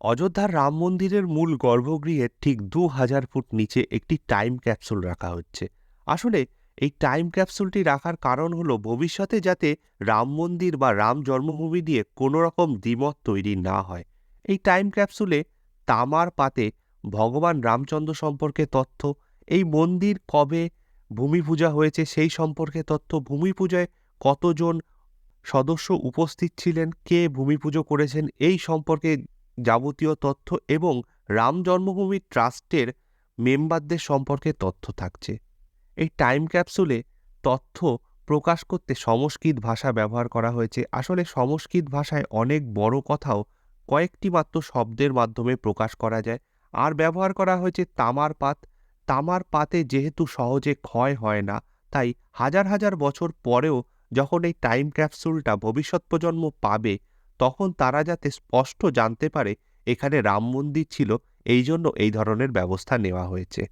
অযোধ্যার রাম মন্দিরের মূল গর্ভগৃহের ঠিক দু হাজার ফুট নিচে একটি টাইম ক্যাপসুল রাখা হচ্ছে। আসলে, এই টাইম ক্যাপসুলটি রাখার কারণ হলো ভবিষ্যতে যাতে রাম মন্দির বা রাম জন্মভূমি নিয়ে কোনো রকম দ্বিমত তৈরি না হয়। এই টাইম ক্যাপসুলে তামার পাতে ভগবান রামচন্দ্র সম্পর্কে তথ্য, এই মন্দির কবে ভূমি পূজা হয়েছে সেই সম্পর্কে তথ্য, ভূমি পূজায় কতজন সদস্য উপস্থিত ছিলেন, কে ভূমি পুজো করেছেন, এই সম্পর্কে যাবতীয় তথ্য এবং রাম জন্মভূমি ট্রাস্টের মেম্বারদের সম্পর্কে তথ্য থাকছে। এই টাইম ক্যাপসুলে তথ্য প্রকাশ করতে সংস্কৃত ভাষা ব্যবহার করা হয়েছে। আসলে সংস্কৃত ভাষায় অনেক বড় কথাও কয়েকটি মাত্র শব্দের মাধ্যমে প্রকাশ করা যায়। আর ব্যবহার করা হয়েছে তামার পাত। তামার পাতে যেহেতু সহজে ক্ষয় হয় না, তাই হাজার হাজার বছর পরেও যখন এই টাইম ক্যাপসুলটা ভবিষ্যৎ প্রজন্ম পাবে তখন তারা যাতে স্পষ্ট জানতে পারে এখানে রাম মন্দির ছিল, এই জন্য এই ধরনের ব্যবস্থা নেওয়া হয়েছে।